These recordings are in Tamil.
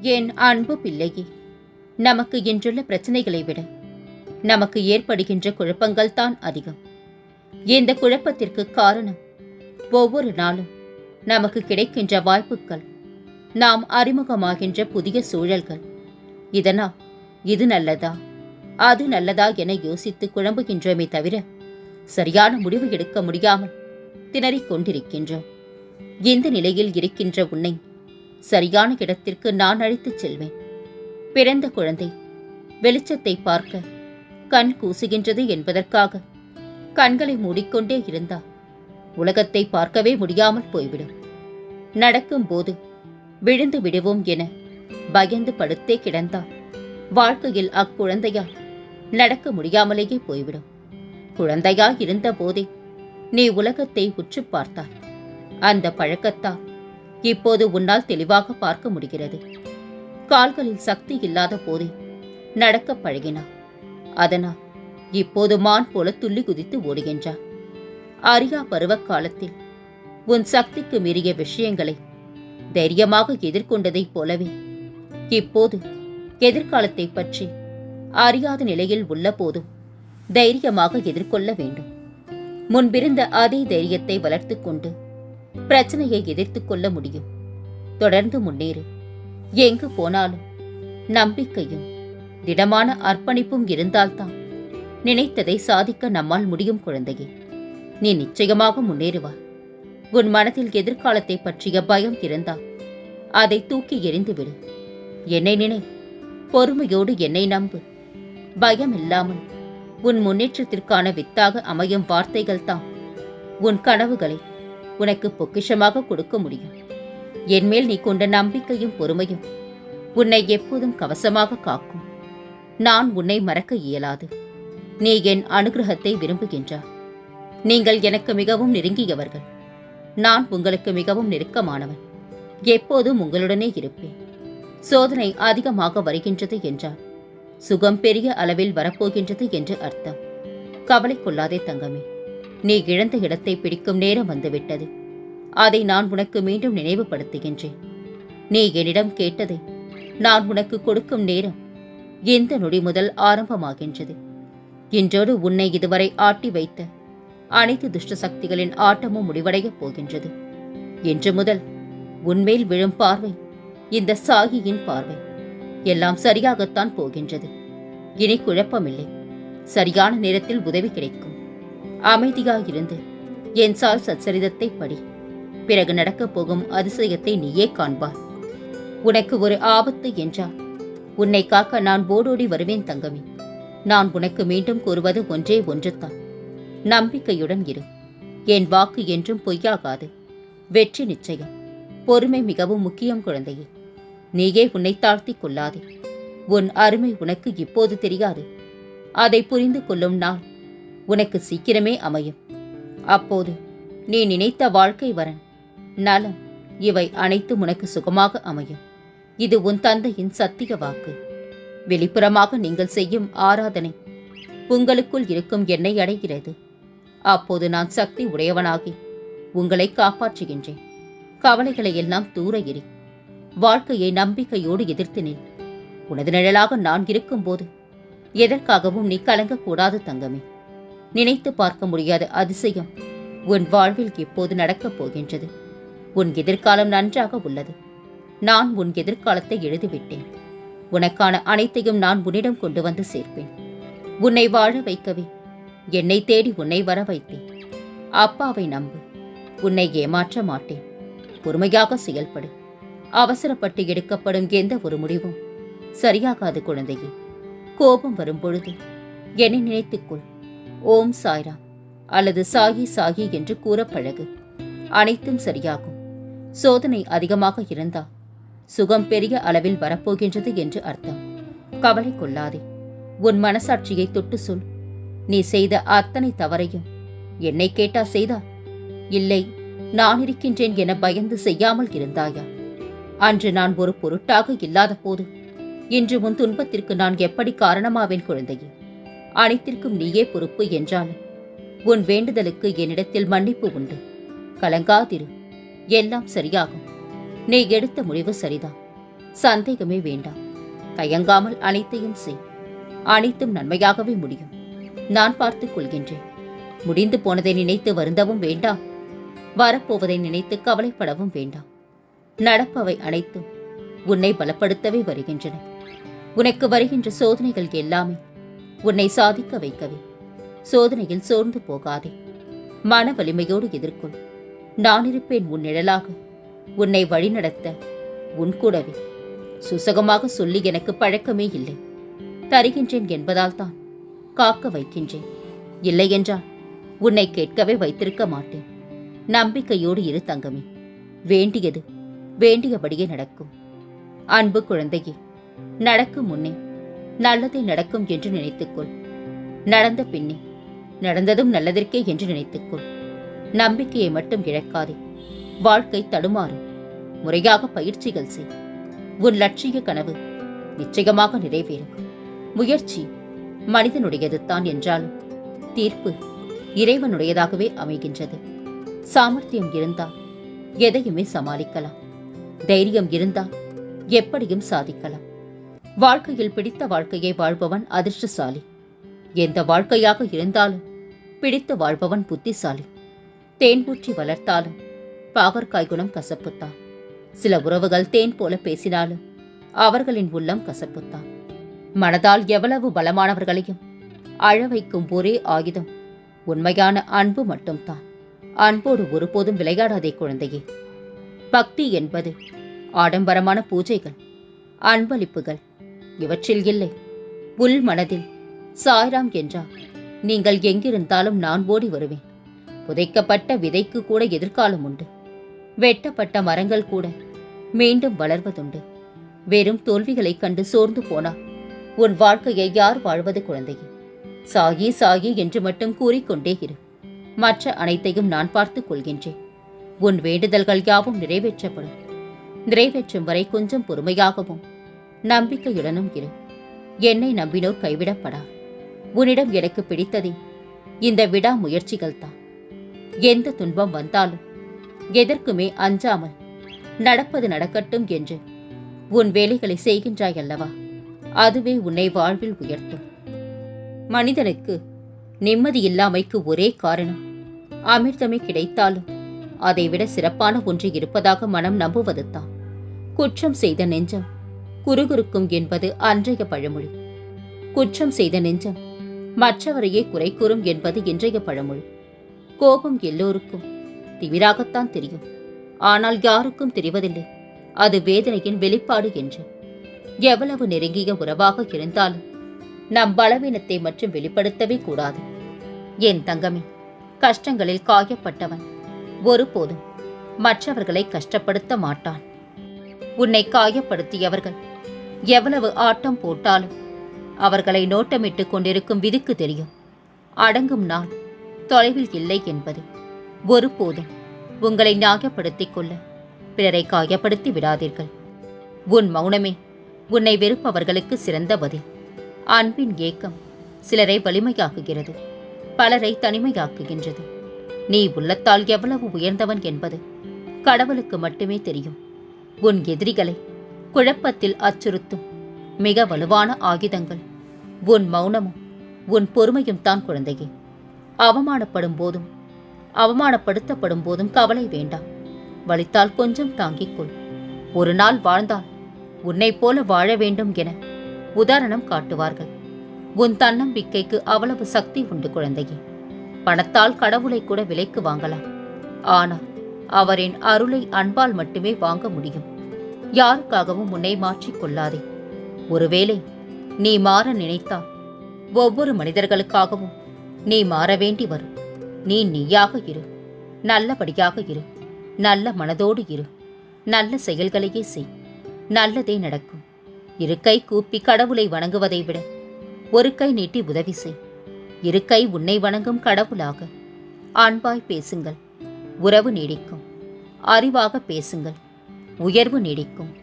என் அன்பு பிள்ளையே? நமக்கு இன்றுள்ள பிரச்சனைகளை விட நமக்கு ஏற்படுகின்ற குழப்பங்கள் தான் அதிகம். இந்த குழப்பத்திற்கு காரணம் ஒவ்வொரு நாளும் நமக்கு கிடைக்கின்ற வாய்ப்புகள் நாம் அறிமுகமாகின்ற புதிய சூழல்கள். இதனால் இது நல்லதா? அது நல்லதா என யோசித்து குழம்புகின்றோமே தவிர சரியான முடிவு எடுக்க முடியாமல் திணறிக் கொண்டிருக்கின்றோம். இந்த நிலையில் இருக்கின்ற உன்னை சரியான இடத்திற்கு நான் அழைத்துச் செல்வேன். பிறந்த குழந்தை வெளிச்சத்தை பார்க்க கண் கூசுகின்றது என்பதற்காக கண்களை மூடிக்கொண்டே இருந்தால் உலகத்தை பார்க்கவே முடியாமல் போய்விடும். நடக்கும்போது விழுந்து விடுவோம் என பயந்து படுத்தே கிடந்தால் வாழ்க்கையில் அக்குழந்தையால் நடக்க முடியாமலேயே போய்விடும். குழந்தையா இருந்த போதே நீ உலகத்தை உற்று பார்த்தாய். அந்த பழக்கத்தால் இப்போது உன்னால் தெளிவாக பார்க்க முடிகிறது. கால்களில் சக்தி இல்லாத போதே நடக்க பழகினார் அதனால் இப்போது மான் போல துள்ளி குதித்து ஓடுகின்றான் அரியா பருவ காலத்தில் உன் சக்திக்கு மீறிய விஷயங்களை தைரியமாக எதிர்கொண்டதைப் போலவே இப்போது எதிர்காலத்தை பற்றி அறியாத நிலையில் உள்ள போதும் தைரியமாக எதிர்கொள்ள வேண்டும். முன்பிருந்த அதே தைரியத்தை வளர்த்துக் கொண்டு பிரச்சனையை எதிர்த்துக் கொள்ள முடியும். தொடர்ந்து முன்னேறு. எங்கு போனாலும் நம்பிக்கையும் திடமான அர்ப்பணிப்பும் இருந்தால்தான் நினைத்ததை சாதிக்க நம்மால் முடியும் குழந்தையே. நீ நிச்சயமாக முன்னேறுவாய் உன் மனதில் எதிர்காலத்தை பற்றிய பயம் இருந்தால் அதை தூக்கி எறிந்துவிடு என்னை நினை பொறுமையோடு என்னை நம்பு. பயம் இல்லாமல் உன் முன்னேற்றத்திற்கான வித்தாக அமையும் வார்த்தைகள் தான் உன் கனவுகளை உனக்கு பொக்கிஷமாக கொடுக்க முடியும். என்மேல் நீ கொண்ட நம்பிக்கையும் பொறுமையும் உன்னை எப்போதும் கவசமாக காக்கும். நான் உன்னை மறக்க இயலாது. நீ என் அனுகிரகத்தை விரும்புகின்றார் நீங்கள் எனக்கு மிகவும் நெருங்கியவர்கள். நான் உங்களுக்கு மிகவும் நெருக்கமானவன். எப்போதும் உங்களுடனே இருப்பேன். சோதனை அதிகமாக வருகின்றது என்றார். சுகம் பெரிய அளவில் வரப்போகின்றது என்று அர்த்தம். கவலை கொள்ளாதே தங்கமே. நீ இழந்த இடத்தை பிடிக்கும் நேரம் வந்துவிட்டது. அதை நான் உனக்கு மீண்டும் நினைவுபடுத்துகின்றேன். நீ என்னிடம் கேட்டதை நான் உனக்கு கொடுக்கும் நேரம் இந்த நொடி முதல் ஆரம்பமாகின்றது. இன்றோடு உன்னை இதுவரை ஆட்டி வைத்த அனைத்து துஷ்ட சக்திகளின் ஆட்டமும் முடிவடையப் போகின்றது. இன்று முதல் உன்மேல் விழும் பார்வை இந்த சாகியின் பார்வை எல்லாம் சரியாகத்தான் போகின்றது. இனி குழப்பமில்லை. சரியான நேரத்தில் உதவி கிடைக்கும். அமைதியாயிருந்து என் சால் சச்சரிதத்தை படி பிறகு நடக்கப் போகும் அதிசயத்தை நீயே காண்பாய் உனக்கு ஒரு ஆபத்து என்றால் உன்னை காக்க நான் போடோடி வருவேன் தங்கமே. நான் உனக்கு மீண்டும் கூறுவது ஒன்றே ஒன்றுதான். நம்பிக்கையுடன் இரு. என் வாக்கு என்றும் பொய்யாகாது. வெற்றி நிச்சயம். பொறுமை மிகவும் முக்கியம் குழந்தையே. நீயே உன்னை தாழ்த்திக் கொள்ளாதே. உன் அருமை உனக்கு இப்போது தெரியாது. அதை புரிந்து கொள்ளும் நாள் உனக்கு சீக்கிரமே அமையும். அப்போது நீ நினைத்த வாழ்க்கை வரன். நலம் இவை அனைத்தும் உனக்கு சுகமாக அமையும். இது உன் தந்தையின் சத்திய வாக்கு. வெளிப்புறமாக நீங்கள் செய்யும் ஆராதனை உங்களுக்குள் இருக்கும் என்னை அடைகிறது. அப்போது நான் சக்தி உடையவனாகி உங்களை காப்பாற்றுகின்றேன். கவலைகளை எல்லாம் தூர எறி வாழ்க்கையை நம்பிக்கையோடு எதிர்த்து நில். உனது நிழலாக நான் இருக்கும்போது எதற்காகவும் நீ கலங்கக்கூடாது தங்கமே. நினைத்து பார்க்க முடியாத அதிசயம் உன் வாழ்வில் இப்போது நடக்கப் போகின்றது? உன் எதிர்காலம் நன்றாக உள்ளது. நான் உன் எதிர்காலத்தை எழுதிவிட்டேன். உனக்கான அனைத்தையும் நான் உன்னிடம் கொண்டு வந்து சேர்ப்பேன். உன்னை வாழ வைக்கவே என்னை தேடி உன்னை வர வைத்தேன் அப்பாவை நம்பு உன்னை ஏமாற்ற மாட்டேன். பொறுமையாக செயல்படு. அவசரப்பட்டு எடுக்கப்படும் எந்த ஒரு முடிவும் சரியாகாது குழந்தையே. கோபம் வரும் பொழுது என்னை நினைத்துக்கொள். ஓம் சாய்ரா அல்லது சாகி சாகி என்று கூற பழகு அனைத்தும் சரியாகும். சோதனை அதிகமாக இருந்தா சுகம் பெரிய அளவில் வரப்போகின்றது என்று அர்த்தம். கவலை கொள்ளாதே. உன் மனசாட்சியை தொட்டு சொல். நீ செய்த அத்தனை தவறையும் என்னை கேட்டா செய்தா? இல்லை நான் இருக்கின்றேன் என பயந்து செய்யாமல் இருந்தாயா? அன்று நான் ஒரு பொருட்டாக இல்லாத போது இன்று உன் துன்பத்திற்கு நான் எப்படி காரணமாவேன் குழந்தையே? அனைத்திற்கும் நீயே பொறுப்பு என்றாலும் உன் வேண்டுதலுக்கு என்னிடத்தில் மன்னிப்பு உண்டு. கலங்காதிரு. எல்லாம் சரியாகும். நீ எடுத்த முடிவு சரிதான். சந்தேகமே வேண்டாம். தயங்காமல் அனைத்தையும் செய். அனைத்தும் நன்மையாகவே முடியும். நான் பார்த்துக் கொள்கின்றேன். முடிந்து போனதை நினைத்து வருந்தவும் வேண்டாம். வரப்போவதை நினைத்து கவலைப்படவும் வேண்டாம். நடப்பவை அனைத்தும் உன்னை பலப்படுத்தவே வருகின்றன. உனக்கு வருகின்ற சோதனைகள் எல்லாமே உன்னை சாதிக்க வைக்கவே. சோதனையில் சோர்ந்து போகாதே. மன வலிமையோடு எதிர்கொள். நான் இருப்பேன் உன் நிழலாக. உன்னை வழிநடத்த உன் கூடவே. சுசகமாக சொல்லி எனக்கு பழக்கமே இல்லை. தருகின்றேன் என்பதால் தான் காக்க வைக்கின்றேன். இல்லையென்றால் உன்னை கேட்கவே வைத்திருக்க மாட்டேன். நம்பிக்கையோடு இரு தங்கமே. வேண்டியது வேண்டியபடியே நடக்கும். அன்பு குழந்தையே நடக்கும் முன்னே நல்லதே நடக்கும் என்று நினைத்துக்கொள். நடந்த பின்னே நடந்ததும் நல்லதற்கே என்று நினைத்துக்கொள். நம்பிக்கையை மட்டும் இழக்காதே. வாழ்க்கை தடுமாறும். முறையாக பயிற்சிகள் செய். உன் லட்சிய கனவு நிச்சயமாக நிறைவேறும். முயற்சி மனிதனுடையது தான் என்றாலும் தீர்ப்பு இறைவனுடையதாகவே அமைகின்றது. சாமர்த்தியம் இருந்தால் எதையுமே சமாளிக்கலாம். தைரியம் இருந்தால் எப்படியும் சாதிக்கலாம். வாழ்க்கையில் பிடித்த வாழ்க்கையை வாழ்பவன் அதிர்ஷ்டசாலி. எந்த வாழ்க்கையாக இருந்தாலும் பிடித்து வாழ்பவன் புத்திசாலி. தேன்பூற்றி வளர்த்தாலும் பாவற்காய் குணம் கசப்புத்தான். சில உறவுகள் தேன் போல பேசினாலும் அவர்களின் உள்ளம் கசப்புத்தான். மனதால் எவ்வளவு பலமானவர்களையும் அழ வைக்கும் ஒரே ஆயுதம் உண்மையான அன்பு மட்டும்தான். அன்போடு ஒருபோதும் விளையாடாதே குழந்தையே. பக்தி என்பது ஆடம்பரமான பூஜைகள் அன்பளிப்புகள் இவற்றில் இல்லை. உள் மனதில் சாய்ராம் என்றால் நீங்கள் எங்கிருந்தாலும் நான் ஓடி வருவேன். புதைக்கப்பட்ட விதைக்கு கூட எதிர்காலம் உண்டு. வெட்டப்பட்ட மரங்கள் கூட மீண்டும் வளர்வதுண்டு. வெறும் தோல்விகளைக் கண்டு சோர்ந்து போனால் உன் வாழ்க்கையை யார் வாழ்வது குழந்தையே? சாகி சாகி என்று மட்டும் கூறிக்கொண்டே இரு. மற்ற அனைத்தையும் நான் பார்த்துக் கொள்கின்றேன். உன் வேண்டுதல்கள் யாவும் நிறைவேற்றப்படும். நிறைவேற்றும் வரை கொஞ்சம் பொறுமையாகவும் நம்பிக்கையுடனும் இரு. என்னை நம்பினோர் கைவிடப்படா. உன்னிடம் எனக்கு பிடித்ததே. இந்த விடா முயற்சிகள் தான். எந்த துன்பம் வந்தாலும் எதற்குமே அஞ்சாமல் நடப்பது நடக்கட்டும் என்று உன் வேலைகளை செய்கின்றாய் அல்லவா அதுவே உன்னை வாழ்வில் உயர்த்தும். மனிதனுக்கு நிம்மதி இல்லாமைக்கு ஒரே காரணம் அமிர்தமே கிடைத்தாலும் அதைவிட சிறப்பான ஒன்று இருப்பதாக மனம் நம்புவது தான் குற்றம் செய்த நெஞ்சம் குறுகுறுக்கும் என்பது அன்றைய பழமொழி. குற்றம் செய்த நெஞ்சம் மற்றவரையே குறை கூறும் என்பது இன்றைய பழமொழி. கோபம் எல்லோருக்கும் திவிராகத்தான் தெரியும். ஆனால் யாருக்கும் தெரிவதில்லை. அது வேதனையின் வெளிப்பாடு என்று. எவ்வளவு நெருங்கிய உறவாக இருந்தாலும் நம் பலவீனத்தை மட்டும் வெளிப்படுத்தவே கூடாது. என் தங்கமே கஷ்டங்களில் காயப்பட்டவன் ஒருபோதும் மற்றவர்களை கஷ்டப்படுத்த மாட்டான். உன்னை காயப்படுத்தியவர்கள் எவ்வளவு ஆட்டம் போட்டாலும் அவர்களை நோட்டமிட்டுக் கொண்டிருக்கும் விதிக்கு தெரியும். அடங்கும் நாள் தொலைவில் இல்லை என்பது. ஒருபோதும் உங்களை நியாயப்படுத்திக் கொள்ள பிறரை காயப்படுத்தி விடாதீர்கள். உன் மௌனமே உன்னை வெறுப்பவர்களுக்கு சிறந்த பதில். அன்பின் ஏக்கம் சிலரை வலிமையாக்குகிறது பலரை தனிமையாக்குகின்றது. நீ உள்ளத்தால் எவ்வளவு உயர்ந்தவன் என்பது கடவுளுக்கு மட்டுமே தெரியும். உன் எதிரிகளை குழப்பத்தில் அச்சுறுத்தும். மிக வலுவான ஆயுதங்கள். உன் மௌனமும் உன் பொறுமையும் தான் குழந்தையே. அவமானப்படும் போதும் அவமானப்படுத்தப்படும் போதும் கவலை வேண்டாம். வலித்தால் கொஞ்சம் தாங்கிக் கொள். ஒரு நாள் வாழ்ந்தால் உன்னைப் போல வாழ வேண்டும் என உதாரணம் காட்டுவார்கள். உன் தன்னம்பிக்கைக்கு அவ்வளவு சக்தி உண்டு குழந்தையே. பணத்தால் கடவுளை கூட விலைக்கு வாங்கலாம். ஆனால் அவரின் அருளை அன்பால் மட்டுமே வாங்க முடியும். யாருக்காகவும் உன்னை மாற்றிக் கொள்ளாதே. ஒருவேளை நீ மாற நினைத்தால் ஒவ்வொரு மனிதர்களுக்காகவும் நீ மாற வேண்டி வரும். நீ நீயாக இரு. நல்லபடியாக இரு. நல்ல மனதோடு இரு. நல்ல செயல்களையே செய். நல்லதே நடக்கும். இரு கை கூப்பி கடவுளை வணங்குவதை விட ஒரு கை நீட்டி உதவி செய். இரு கை உன்னை வணங்கும் கடவுளாக. அன்பாய் பேசுங்கள். உறவு நீடிக்கும். அறிவாக பேசுங்கள். உயர்வு நீடிக்கும்.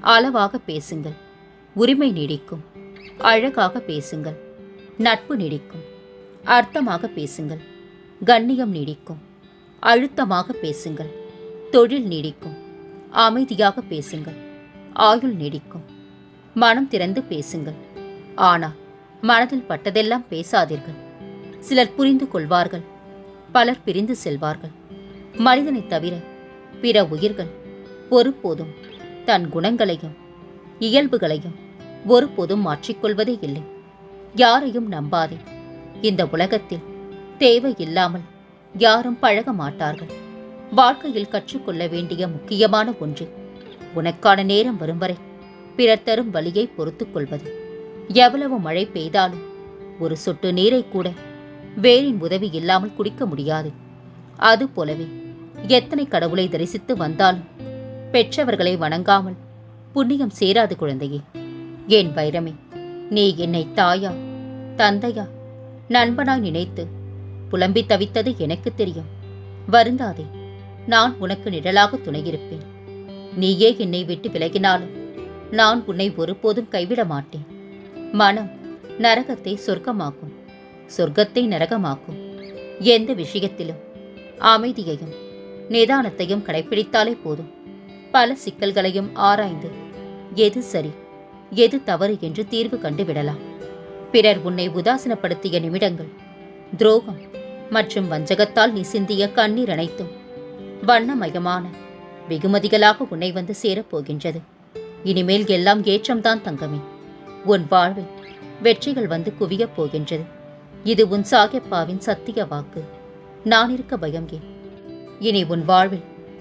அளவாக பேசுங்கள். உரிமை நீடிக்கும். அழகாக பேசுங்கள். நட்பு நீடிக்கும். அர்த்தமாக பேசுங்கள். கண்ணியம் நீடிக்கும். அழுத்தமாக பேசுங்கள். தொழில் நீடிக்கும். அமைதியாக பேசுங்கள். ஆயுள் நீடிக்கும். மனம் திறந்து பேசுங்கள். ஆனால் மனதில் பட்டதெல்லாம் பேசாதீர்கள். சிலர் புரிந்து கொள்வார்கள். பலர் பிரிந்து செல்வார்கள். மனிதனைத் தவிர பிற உயிர்கள் ஒருபோதும் தன் குணங்களையும் இயல்புகளையும் ஒருபோதும் மாற்றிக்கொள்வதே இல்லை. யாரையும் நம்பாதே. இந்த உலகத்தில் தேவையில்லாமல் யாரும் பழக மாட்டார்கள். வாழ்க்கையில் கற்றுக்கொள்ள வேண்டிய முக்கியமான ஒன்று உனக்கான நேரம் வரும் வரை பிறர் தரும் வழியை பொறுத்து கொள்வது. எவ்வளவு மழை பெய்தாலும் ஒரு சொட்டு நீரை கூட வேரின் உதவி இல்லாமல் குடிக்க முடியாது. அது போலவே எத்தனை கடவுளை தரிசித்து வந்தாலும் பெற்றவர்களை வணங்காமல் புண்ணியம் சேராது குழந்தையே. என் வைரமே நீ என்னை தாயா தந்தையா நண்பனாய் நினைத்து புலம்பி தவித்தது எனக்கு தெரியும். வருந்தாதே நான் உனக்கு நிழலாக துணையிருப்பேன். நீயே என்னை விட்டு விலகினாலும் நான் உன்னை ஒருபோதும் கைவிட மாட்டேன். மனம் நரகத்தை சொர்க்கமாக்கும் சொர்க்கத்தை நரகமாக்கும். எந்த விஷயத்திலும் அமைதியையும் நிதானத்தையும் கடைப்பிடித்தாலே போதும். பல சிக்கல்களையும் ஆராய்ந்து எது சரி எது தவறு என்று தீர்வு கண்டுவிடலாம் பிறர் உன்னை உதாசீனப்படுத்திய நிமிடங்கள் துரோகம் மற்றும் வஞ்சகத்தால் நீ சிந்திய கண்ணீர் அனைத்தும் வண்ணமயமான வெகுமதிகளாக உன்னை வந்து சேரப்போகின்றது. இனிமேல் எல்லாம் ஏற்றம்தான் தங்கமே. உன் வாழ்வில் வெற்றிகள் வந்து குவியப் போகின்றது. இது உன் சாகப்பாவின் சத்திய வாக்கு. நான் இருக்க பயம் ஏன்? இனி உன் வாழ்வில்